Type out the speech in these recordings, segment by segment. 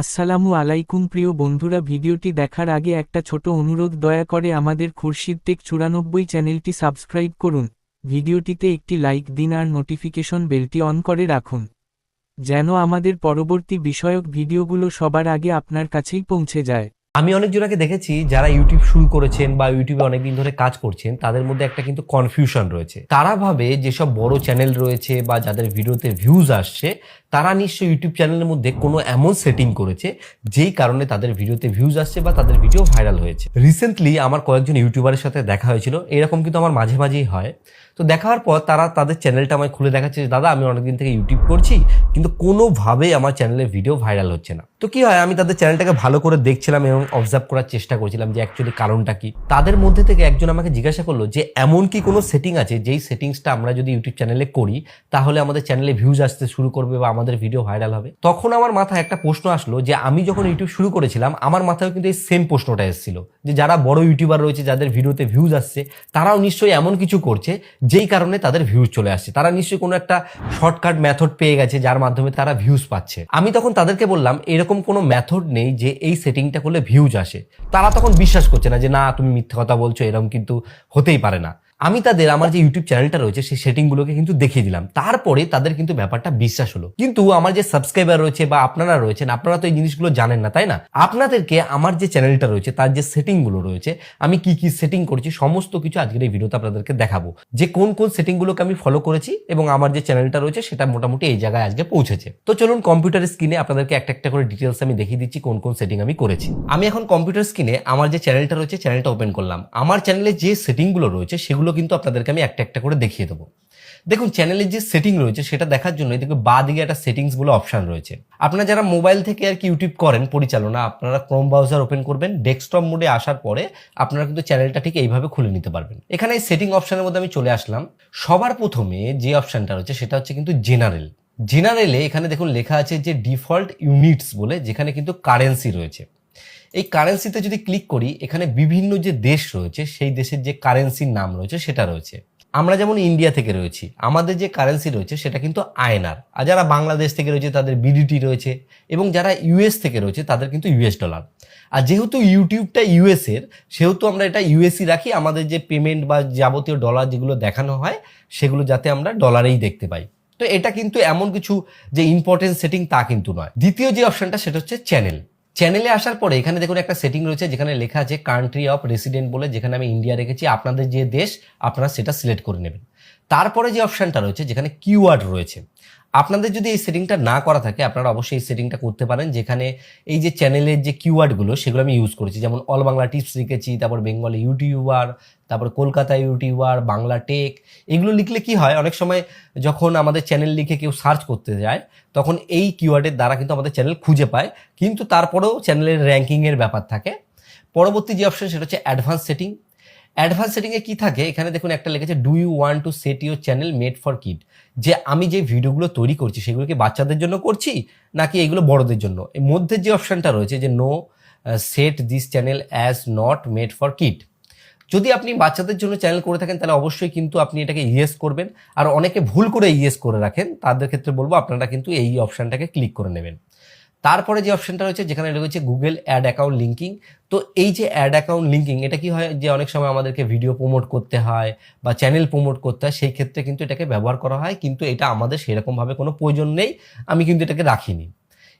আসসালামু আলাইকুম প্রিয় বন্ধুরা, ভিডিওটি দেখার আগে একটা ছোট অনুরোধ, দয়া করে আমাদের খুরশিদ টেক চুরানব্বই চ্যানেলটি সাবস্ক্রাইব করুন। ভিডিওটিতে একটি লাইক দিন আর নোটিফিকেশন বেলটি অন করে রাখুন, যেন আমাদের পরবর্তী বিষয়ক ভিডিওগুলো সবার আগে আপনার কাছেই পৌঁছে যায়। আমি অনেকজনকে দেখেছি যারা ইউটিউব শুরু করেছেন বা ইউটিউবে অনেকদিন ধরে কাজ করছেন, তাদের মধ্যে একটা কিন্তু কনফিউশন রয়েছে। তারা ভাবে যেসব বড় চ্যানেল রয়েছে বা যাদের ভিডিওতে ভিউজ আসছে তারা নিশ্চয়ই ইউটিউব চ্যানেলের মধ্যে কোনো এমন সেটিং করেছে, যেই কারণে তাদের ভিডিওতে ভিউজ আসছে বা তাদের ভিডিও ভাইরাল হয়েছে। রিসেন্টলি আমার কয়েকজন ইউটিউবারের সাথে দেখা হয়েছিল, এরকম কিন্তু আমার মাঝে মাঝেই হয়। তো দেখার পর তারা তাদের চ্যানেলটা আমায় খুলে দেখাচ্ছে যে, দাদা, আমি অনেকদিন থেকে ইউটিউব করছি, কিন্তু কোনোভাবেই আমার চ্যানেলের ভিডিও ভাইরাল হচ্ছে না। তো কি হয়, আমি তাদের চ্যানেলটাকে ভালো করে দেখছিলাম এবং অবজার্ভ করার চেষ্টা করছিলাম যে অ্যাকচুয়ালি কারণটা কি। তাদের মধ্যে থেকে একজন আমাকে জিজ্ঞাসা করল যে, এমন কি কোনো সেটিং আছে, যেই সেটিংসটা আমরা যদি ইউটিউব চ্যানেলে করি, তাহলে আমাদের চ্যানেলে ভিউজ আসতে শুরু করবে বা ভিডিও ভাইরাল হবে। তখন আমার মাথায় একটা প্রশ্ন আসলো যে, আমি যখন ইউটিউব শুরু করেছিলাম, আমার মাথায় কিন্তু এই সেম প্রশ্নটা এসেছিল যে, যারা বড় ইউটিউবার রয়েছে, যাদের ভিডিওতে ভিউজ আসছে, তারাও নিশ্চয়ই এমন কিছু করছে, যেই কারণে তাদের ভিউজ চলে আসছে। তারা নিশ্চয়ই কোনো একটা শর্টকাট মেথড পেয়ে গেছে, যার মাধ্যমে তারা ভিউজ পাচ্ছে। আমি তখন তাদেরকে বললাম, এরকম কোনো মেথড নেই যে, এই সেটিংটা করলে ভিউজ আসে। তারা তখন বিশ্বাস করছে না যে, না, তুমি মিথ্যে কথা বলছো, এরকম কিন্তু হতেই পারে না। আমি তাদের, আমার যে ইউটিউব চ্যানেলটা রয়েছে, সেই সেটিংগুলোকে কিন্তু দেখিয়ে দিলাম। তারপরে তাদের কিন্তু ব্যাপারটা বিশ্বাস হলো। কিন্তু আমার যে সাবস্ক্রাইবার রয়েছে বা আপনারা রয়েছেন, আপনারা তো এই জিনিসগুলো জানেন না, তাই না? আপনাদেরকে আমার যে চ্যানেলটা রয়েছে, তার যে সেটিংগুলো রয়েছে, আমি কি কি সেটিং করছি, সমস্ত কিছু আজকের এই ভিডিওতে আপনাদেরকে দেখাবো। যে কোন কোন সেটিংগুলোকে আমি ফলো করেছি এবং আমার যে চ্যানেলটা রয়েছে, সেটা মোটামুটি এই জায়গায় আজকে পৌঁছেছে। তো চলুন কম্পিউটার স্ক্রিনে আপনাদেরকে একটা একটা করে ডিটেলস আমি দেখিয়ে দিচ্ছি, কোন কোন সেটিং আমি করেছি। আমি এখন কম্পিউটার স্ক্রিনে আমার যে চ্যানেলটা রয়েছে চ্যানেলটা ওপেন করলাম। আমার চ্যানেলে যে সেটিংগুলো রয়েছে, সেগুলো কিন্তু আপনাদেরকে আমি একটা একটা করে দেখিয়ে দেবো। দেখুন চ্যানেলের যে সেটিং রয়েছে, সেটা দেখার জন্য দেখুন বা দিকে একটা সেটিংস বলে অপশন রয়েছে। আপনারা যারা মোবাইল থেকে আর কি ইউটিউব করেন, পরিচালনা, আপনারা ক্রোম ব্রাউজার ওপেন করবেন ডেস্কটপ মোডে আসার পরে আপনারা কিন্তু চ্যানেলটা ঠিক এইভাবে খুলে নিতে পারবেন। এখানে এই সেটিং অপশানের মধ্যে আমি চলে আসলাম। সবার প্রথমে যে অপশনটা রয়েছে, সেটা হচ্ছে কিন্তু জেনারেল জেনারেলে এখানে দেখুন লেখা আছে যে ডিফল্ট ইউনিটস বলে, যেখানে কিন্তু কারেন্সি রয়েছে। এই কারেন্সিতে যদি ক্লিক করি, এখানে বিভিন্ন যে দেশ রয়েছে, সেই দেশের যে কারেন্সির নাম রয়েছে, সেটা রয়েছে। আমরা যেমন ইন্ডিয়া থেকে রয়েছি, আমাদের যে কারেন্সি রয়েছে, সেটা কিন্তু আয়নার। আর যারা বাংলাদেশ থেকে রয়েছে, তাদের বিডিটি রয়েছে, এবং যারা ইউএস থেকে রয়েছে, তাদের কিন্তু ইউএস ডলার আর যেহেতু ইউটিউবটা ইউএস এর, সেহেতু আমরা এটা ইউএসই রাখি, আমাদের যে পেমেন্ট বা যাবতীয় ডলার যেগুলো দেখানো হয়, সেগুলো যাতে আমরা ডলারেই দেখতে পাই। তো এটা কিন্তু এমন কিছু যে ইম্পর্টেন্ট সেটিং তা কিন্তু নয়। দ্বিতীয় যে অপশনটা সেটা হচ্ছে চ্যানেল চ্যানেলে আসার পরে এখানে দেখুন একটা সেটিং রয়েছে যেখানে লেখা আছে কান্ট্রি অফ রেসিডেন্ট বলে, যেখানে আমি ইন্ডিয়া রেখেছি। আপনাদের যে দেশ, আপনারা সেটা সিলেক্ট করে নেবেন। তারপরে যে অপশনটা রয়েছে, যেখানে কিওয়ার্ড রয়েছে, আপনাদের যদি এই সেটিংটা না করা থাকে, আপনারা অবশ্যই এই সেটিংটা করতে পারেন, যেখানে এই যে চ্যানেলের যে কিওয়ার্ডগুলো, সেগুলো আমি ইউজ করেছি। যেমন অল বাংলা টিপস লিখেছি, তারপর বেঙ্গলি ইউটিউবার তারপর কলকাতা ইউটিউবার বাংলা টেক এগুলো লিখলে কি হয়, অনেক সময় যখন আমাদের চ্যানেল লিখে কেউ সার্চ করতে যায়, তখন এই কিওয়ার্ডের দ্বারা কিন্তু আমাদের চ্যানেল খুঁজে পায়। কিন্তু তারপরেও চ্যানেলের র্যাঙ্কিংয়ের ব্যাপার থাকে। পরবর্তী যে অপশন সেটা হচ্ছে অ্যাডভান্স সেটিং অ্যাডভান্স সেটিংয়ে কি থাকে? এখানে দেখুন একটা লেগেছে do you want to set your channel made for kid যে আমি যে ভিডিওগুলো তৈরি করছি সেগুলো কি বাচ্চাদের জন্য করছি, নাকি এগুলো বড়দের জন্য? এর মধ্যে যে অপশানটা রয়েছে যে no set this channel as not made for kid যদি আপনি বাচ্চাদের জন্য চ্যানেল করে থাকেন, তাহলে অবশ্যই কিন্তু আপনি এটাকে ইয়েস করবেন। আর অনেকে ভুল করে ইয়েস করে রাখেন, তাদের ক্ষেত্রে বলব আপনারা কিন্তু এই অপশানটাকে ক্লিক করে নেবেন। তারপরে যে অপশনটা রয়েছে, যেখানে রয়েছে গুগল অ্যাড অ্যাকাউন্ট লিঙ্কিং তো এই যে অ্যাড অ্যাকাউন্ট লিঙ্কিং এটা কি হয় যে অনেক সময় আমাদেরকে ভিডিও প্রমোট করতে হয় বা চ্যানেল প্রমোট করতে হয়, সেই ক্ষেত্রে কিন্তু এটাকে ব্যবহার করা হয়, কিন্তু এটা আমাদের সেরকমভাবে কোনো প্রয়োজন নেই, আমি কিন্তু এটাকে রাখিনি।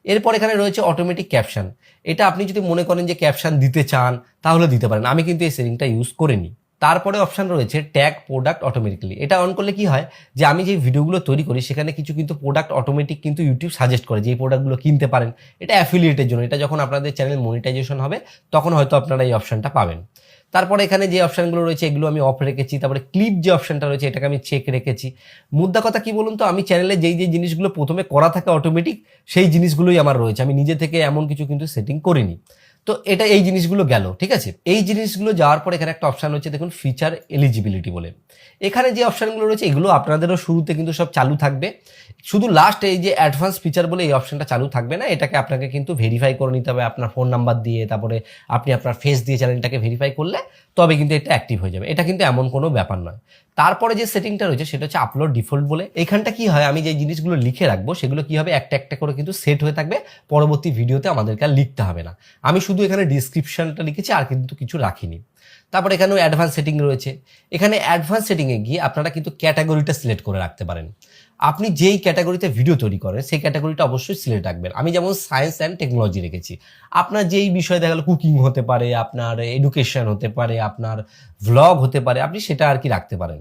এরপর এখানে রয়েছে অটোমেটিক ক্যাপশন এটা আপনি যদি মনে করেন যে ক্যাপশন দিতে চান, তাহলে দিতে পারেন, আমি কিন্তু এই সেটিংটা ইউজ করিনি। তারপরে অপশান রয়েছে ট্যাগ প্রোডাক্ট অটোমেটিক্যালি এটা অন করলে কি হয় যে আমি যে ভিডিওগুলো তৈরি করি, সেখানে কিছু কিন্তু প্রোডাক্ট অটোমেটিক কিন্তু ইউটিউব সাজেস্ট করে যে এই প্রোডাক্টগুলো কিনতে পারেন। এটা অ্যাফিলিয়েটের জন্য। এটা যখন আপনাদের চ্যানেল মনিটাইজেশন হবে, তখন হয়তো আপনারা এই অপশানটা পাবেন। তারপরে এখানে যে অপশানগুলো রয়েছে, এগুলো আমি অফ রেখেছি। তারপরে ক্লিপ যে অপশানটা রয়েছে, এটাকে আমি চেক রেখেছি। মুদ্রা কথা কি বলুন তো? আমি চ্যানেলে যেই যেই জিনিসগুলো প্রথমে করা থাকে অটোমেটিক সেই জিনিসগুলোই আমার রয়েছে। আমি নিজে থেকে এমন কিছু কিন্তু সেটিং করিনি। তো এটা এই জিনিসগুলো গেল, ঠিক আছে? এই জিনিসগুলো যাওয়ার পর এখানে একটা অপশন হচ্ছে দেখুন ফিচার এলিজিবিলিটি বলে। এখানে যে অপশানগুলো রয়েছে, এগুলো আপনাদেরও শুরুতে কিন্তু সব চালু থাকবে। শুধু লাস্ট এই যে অ্যাডভান্স ফিচার বলে এই অপশনটা চালু থাকবে না, এটাকে আপনাকে কিন্তু ভেরিফাই করে নিতে হবে আপনার ফোন নাম্বার দিয়ে, তারপরে আপনি আপনার ফেস দিয়ে চ্যানেলটাকে ভেরিফাই করলে তবে কিন্তু এটা অ্যাক্টিভ হয়ে যাবে। এটা কিন্তু এমন কোনো ব্যাপার নয়। তারপরে যে সেটিংটা রয়েছে, সেটা হচ্ছে আপলোড ডিফল্ট বলে। এখানটা কি হয়, আমি যে জিনিসগুলো লিখে রাখব, সেগুলো কি হবে, একটা একটা করে কিন্তু সেট হয়ে থাকবে। পরবর্তী ভিডিওতে আমাদেরকে আর লিখতে হবে না। আমি শুধু এখানে ডিসক্রিপশনটা লিখেছি, আর কিন্তু কিছু রাখিনি। তারপরে এখানেও অ্যাডভান্স সেটিং রয়েছে। এখানে অ্যাডভান্স সেটিংয়ে গিয়ে আপনারা কিন্তু ক্যাটাগরিটা সিলেক্ট করে রাখতে পারেন। আপনি যেই ক্যাটাগরিতে ভিডিও তৈরি করেন, সেই ক্যাটাগরিটা অবশ্যই সিলেক্ট রাখবেন। আমি যেমন সায়েন্স অ্যান্ড টেকনোলজি রেখেছি। আপনার যেই বিষয়ে দেখা গেলো কুকিং হতে পারে, আপনার এডুকেশন হতে পারে, আপনার ভ্লগ হতে পারে, আপনি সেটা আর কি রাখতে পারেন।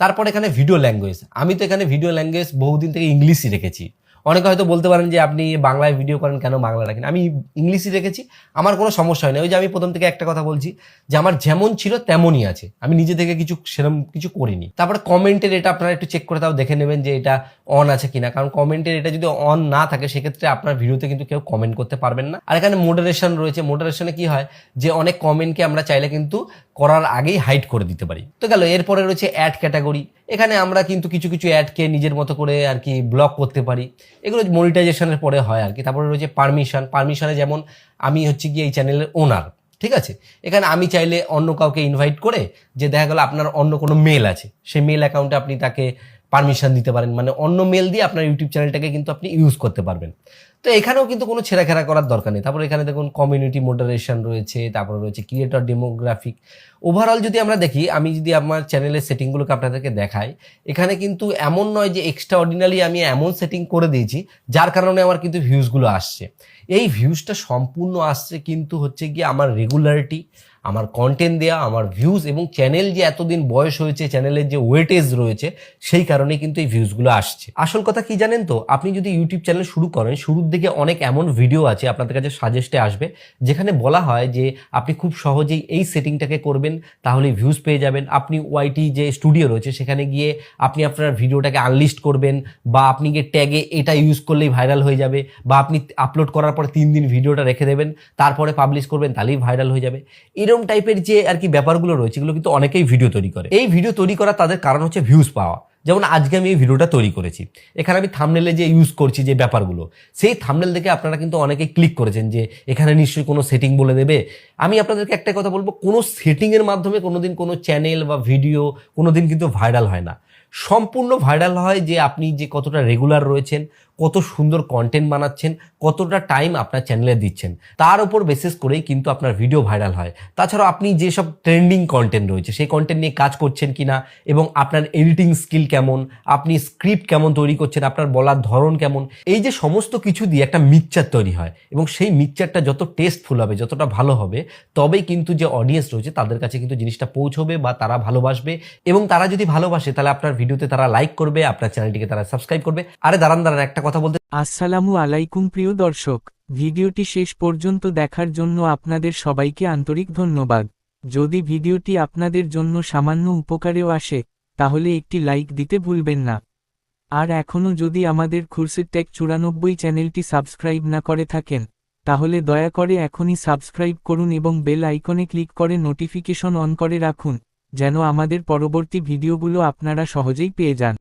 তারপর এখানে ভিডিও ল্যাঙ্গুয়েজ আমি তো এখানে ভিডিও ল্যাঙ্গুয়েজ বহুদিন থেকে ইংলিশই রেখেছি। অনেকে হয়তো বলতে পারেন যে আপনি বাংলায় ভিডিও করেন, কেন বাংলা রাখেন? আমি ইংলিশই রেখেছি, আমার কোনো সমস্যা হয় না। ওই যে আমি প্রথম থেকে একটা কথা বলছি যে আমার যেমন ছিল তেমনই আছে। আমি নিজে থেকে কিছু সেরকম কিছু করিনি। তারপরে কমেন্টের এটা আপনারা একটু চেক করে তাও দেখে নেবেন যে এটা অন আছে কিনা। কারণ কমেন্টের এটা যদি অন না থাকে, সেক্ষেত্রে আপনার ভিডিওতে কিন্তু কেউ কমেন্ট করতে পারবেন না। আর এখানে মোডারেশন রয়েছে। মোডারেশনে কি হয় যে অনেক কমেন্টকে আমরা চাইলে কিন্তু করার আগেই হাইড করে দিতে পারি। তো গেল, এরপরে রয়েছে অ্যাড ক্যাটাগরি এখানে আমরা কিন্তু কিছু কিছু অ্যাডকে নিজের মতো করে আর কি ব্লক করতে পারি। এগুলো মনিটাইজেশনের পরে হয় আর কি। তারপরে রয়েছে পারমিশন পারমিশনে যেমন আমি হচ্ছে গিয়ে এই চ্যানেলের ওনার ঠিক আছে? এখানে আমি চাইলে অন্য কাউকে ইনভাইট করে যে দেখা গেল আপনার অন্য কোনো মেল আছে। সেই মেল অ্যাকাউন্টে আপনি তাকে পারমিশন দিতে পারেন। মানে অন্য মেল দিয়ে আপনার ইউটিউব চ্যানেলটাকে কিন্তু আপনি ইউজ করতে পারবেন। তো এখানেও কিন্তু কোনো ছেঁড়াখেরা করার দরকার নেই। তারপর এখানে দেখুন কমিউনিটি মডারেশন রয়েছে, তারপর রয়েছে ক্রিয়েটর ডেমোগ্রাফিক ওভারঅল যদি আমরা দেখি, আমি যদি আমার চ্যানেলের সেটিংগুলোকে আপনাদেরকে দেখাই, এখানে কিন্তু এমন নয় যে এক্সট্রা অর্ডিনারি আমি এমন সেটিং করে দিয়েছি, যার কারণে আমার কিন্তু ভিউজগুলো আসছে। এই ভিউজটা সম্পূর্ণ আসছে কিন্তু হচ্ছে গিয়ে আমার রেগুলারিটি আমার কন্টেন্ট দেওয়া আমার ভিউজ এবং চ্যানেল যে এতদিন বয়স হয়েছে চ্যানেলের যে ওয়েটেজ রয়েছে, সেই কারণে কিন্তু এই ভিউজগুলো আসছে। আসল কথা কি জানেন তো? আপনি যদি ইউটিউব চ্যানেল শুরু করেন, শুরুর দিকে অনেক এমন ভিডিও আছে আপনাদের কাছে সাজেস্টে আসবে, যেখানে বলা হয় যে আপনি খুব সহজেই এই সেটিংটাকে করবেন, তাহলে ভিউজ পেয়ে যাবেন। আপনি ওয়াইটি যে স্টুডিও রয়েছে, সেখানে গিয়ে আপনি আপনার ভিডিওটাকে আনলিস্ট করবেন বা আপনি গিয়ে ট্যাগে এটা ইউজ করলেই ভাইরাল হয়ে যাবে বা আপনি আপলোড করার পর তিন দিন ভিডিওটা রেখে দেবেন, তারপরে পাবলিশ করবেন, তাহলেই ভাইরাল হয়ে যাবে। এরকম টাইপের যে আর কি ব্যাপারগুলো রয়েছে, এগুলো কিন্তু অনেকেই ভিডিও তৈরি করে। এই ভিডিও তৈরি করা তাদের কারণ হচ্ছে ভিউজ পাওয়া। যেমন আজকে আমি এই ভিডিওটা তৈরি করেছি। এখানে আমি থামনেলে যে ইউজ করছি যে ব্যাপারগুলো, সেই থামনেল দেখে আপনারা কিন্তু অনেকেই ক্লিক করেছেন যে এখানে নিশ্চয়ই কোনো সেটিং বলে দেবে। আমি আপনাদেরকে একটা কথা বলব, কোনো সেটিংয়ের মাধ্যমে কোনোদিন কোনো চ্যানেল বা ভিডিও কোনোদিন কিন্তু ভাইরাল হয় না। সম্পূর্ণ ভাইরাল হয় যে আপনি যে কতটা রেগুলার রয়েছেন কত সুন্দর কন্টেন্ট বানাচ্ছেন, কতটা টাইম আপনার চ্যানেলে দিচ্ছেন। তার উপর বেসিস করেই কিন্তু আপনার ভিডিও ভাইরাল হয়। তাছাড়াও আপনি যেসব ট্রেন্ডিং কন্টেন্ট রয়েছে, সেই কন্টেন্ট নিয়ে কাজ করছেন কিনা এবং আপনার এডিটিং স্কিল কেমন, আপনি স্ক্রিপ্ট কেমন তৈরি করছেন, আপনার বলার ধরন কেমন, এই যে সমস্ত কিছু দিয়ে একটা মিক্সচার তৈরি হয় এবং সেই মিক্সচারটা যত টেস্টফুল হবে, যতটা ভালো হবে, তবেই কিন্তু যে অডিয়েন্স রয়েছে, তাদের কাছে কিন্তু জিনিসটা পৌঁছবে বা তারা ভালোবাসবে এবং তারা যদি ভালোবাসে, তাহলে আপনার ভিডিওতে তারা লাইক করবে, আপনার চ্যানেলটিকে তারা সাবস্ক্রাইব করবে। আরে দাঁড়ান দাঁড়ান, একটা বলতে আসসালামু আলাইকুম প্রিয় দর্শক, ভিডিওটি শেষ পর্যন্ত দেখার জন্য আপনাদের সবাইকে আন্তরিক ধন্যবাদ। যদি ভিডিওটি আপনাদের জন্য সামান্য উপকারেও আসে, তাহলে একটি লাইক দিতে ভুলবেন না। আর এখনও যদি আমাদের খুরসির টেক চুরানব্বই চ্যানেলটি সাবস্ক্রাইব না করে থাকেন, তাহলে দয়া করে এখনই সাবস্ক্রাইব করুন এবং বেল আইকনে ক্লিক করে নোটিফিকেশন অন করে রাখুন, যেন আমাদের পরবর্তী ভিডিওগুলো আপনারা সহজেই পেয়ে যান।